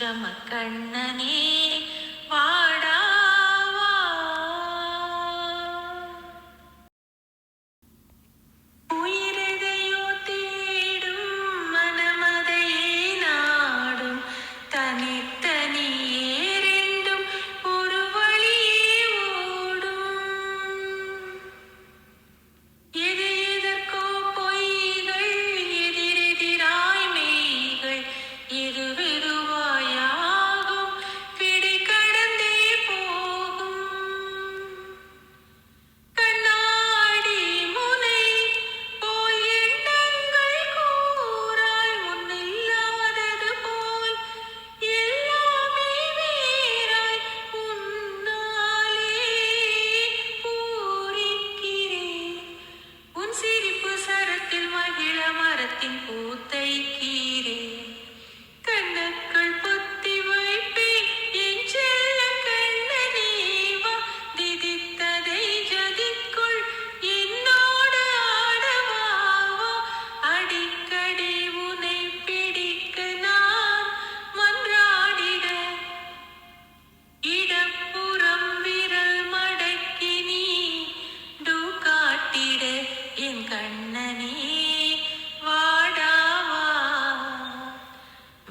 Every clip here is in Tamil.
கண்ணனே.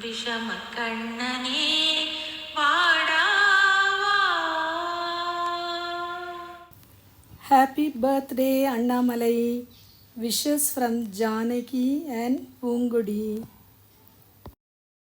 விஷமக்கண்ணனே happy birthday Annamalai. Wishes from Janaki and Poongudi